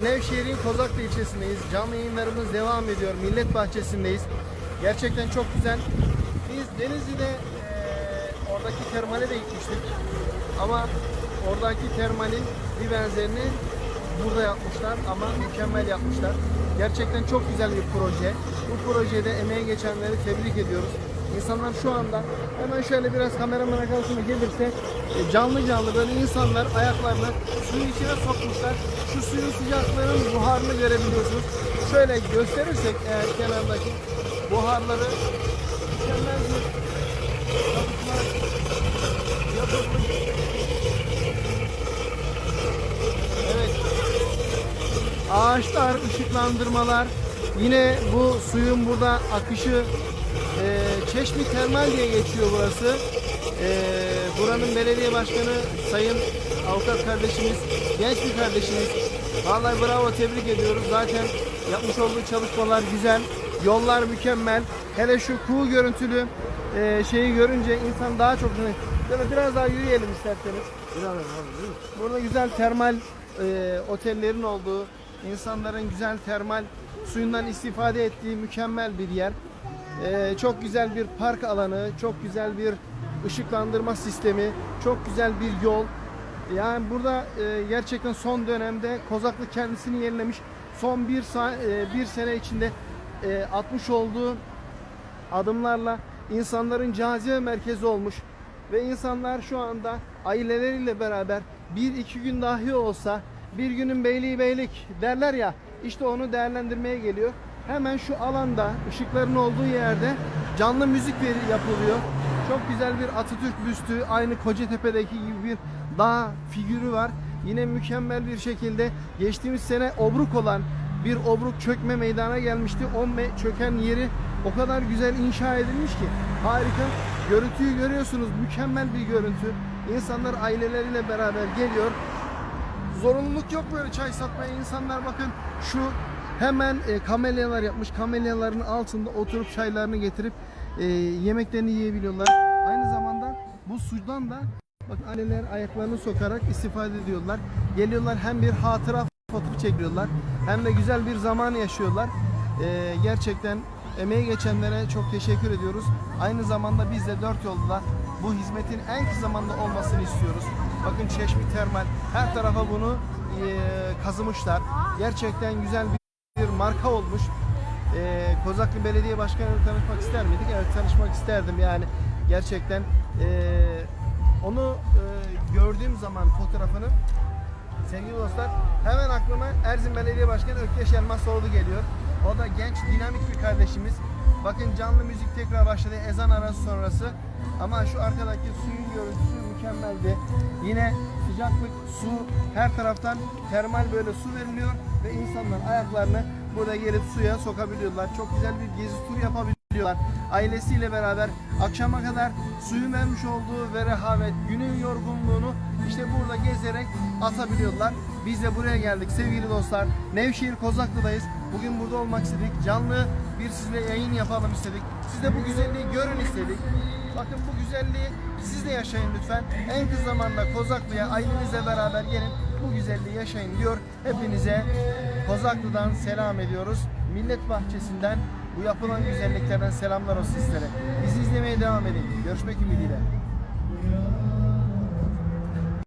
Nevşehir'in Kozaklı ilçesindeyiz. Canlı yayınlarımız devam ediyor. Millet Bahçesi'ndeyiz. Gerçekten çok güzel. Biz Denizli'de oradaki termale de gitmiştik. Ama oradaki termalin bir benzerini burada yapmışlar ama mükemmel yapmışlar. Gerçekten çok güzel bir proje. Bu projede emeği geçenleri tebrik ediyoruz. İnsanlar şu anda hemen şöyle biraz kameramın arkasına gelirse e, canlı canlı böyle insanlar ayaklarını suyun içine sokmuşlar. Şu suyun sıcaklığının buharını görebiliyorsunuz. Şöyle gösterirsek eğer kenardaki buharları mükemmel bir yapılmış. Evet. Ağaçlar, ışıklandırmalar, yine bu suyun burada akışı Çeşmi Termal diye geçiyor burası. E, buranın belediye başkanı Sayın Avukat kardeşimiz, genç bir kardeşimiz. Vallahi bravo tebrik ediyoruz. Zaten yapmış olduğu çalışmalar güzel. Yollar mükemmel. Hele şu kuğu görüntülü e, şeyi görünce insan daha çok... Böyle biraz daha yürüyelim isterseniz. Burada güzel termal e, otellerin olduğu, insanların güzel termal suyundan istifade ettiği mükemmel bir yer. E, çok güzel bir park alanı, çok güzel bir ışıklandırma sistemi, çok güzel bir yol. Yani burada e, gerçekten son dönemde Kozaklı kendisini yenilemiş. Son bir, e, bir sene içinde e, atmış olduğu adımlarla insanların cazibe merkezi olmuş ve insanlar şu anda aileleriyle beraber bir iki gün dahi olsa bir günün beyliği beylik derler ya işte onu değerlendirmeye geliyor. Hemen şu alanda ışıkların olduğu yerde canlı müzik yapılıyor. Çok güzel bir Atatürk büstü aynı Kocatepe'deki gibi bir dağ figürü var. Yine mükemmel bir şekilde geçtiğimiz sene obruk olan bir obruk çökme meydana gelmişti. O me- çöken yeri o kadar güzel inşa edilmiş ki harika. Görüntüyü görüyorsunuz. Mükemmel bir görüntü. İnsanlar aileleriyle beraber geliyor. Zorunluluk yok böyle çay satmaya. İnsanlar bakın şu hemen e, kamelyalar yapmış. Kamelyaların altında oturup çaylarını getirip e, yemeklerini yiyebiliyorlar. Aynı zamanda bu sudan da bak aileler ayaklarını sokarak istifade ediyorlar. Geliyorlar hem bir hatıra fotoğrafı çekiyorlar hem de güzel bir zaman yaşıyorlar. E, gerçekten emeği geçenlere çok teşekkür ediyoruz. Aynı zamanda biz de dört yolda bu hizmetin en kısa zamanda olmasını istiyoruz. Bakın Çeşmi Termal her tarafa bunu e, kazımışlar. Gerçekten güzel bir marka olmuş. E, Kozaklı Belediye Başkanı'nı tanışmak ister miydik? Evet tanışmak isterdim yani gerçekten e, onu e, gördüğüm zaman fotoğrafını sevgili dostlar hemen aklıma Erzin Belediye Başkanı Ökkeş Elmasoğlu geliyor. O da genç dinamik bir kardeşimiz. Bakın canlı müzik tekrar başladı ezan arası sonrası. Ama şu arkadaki suyun görüntüsü mükemmeldi. Yine sıcaklık, su her taraftan termal böyle su veriliyor ve insanlar ayaklarını burada gelip suya sokabiliyorlar. Çok güzel bir gezi tur yapabiliyorlar. Ailesiyle beraber akşama kadar suyun vermiş olduğu ve rehavet, günün yorgunluğunu işte burada gezerek atabiliyorlar. Biz de buraya geldik sevgili dostlar. Nevşehir Kozaklı'dayız. Bugün burada olmak istedik. Canlı bir sizle yayın yapalım istedik. Siz de bu güzelliği görün istedik. Bakın bu güzelliği siz de yaşayın lütfen. En kısa zamanda Kozaklı'ya ailenizle beraber gelin. Bu güzelliği yaşayın diyor. Hepinize Kozaklı'dan selam ediyoruz. Millet Bahçesi'nden bu yapılan güzelliklerden selamlar olsun sizlere. Bizi izlemeye devam edin. Görüşmek ümidiyle.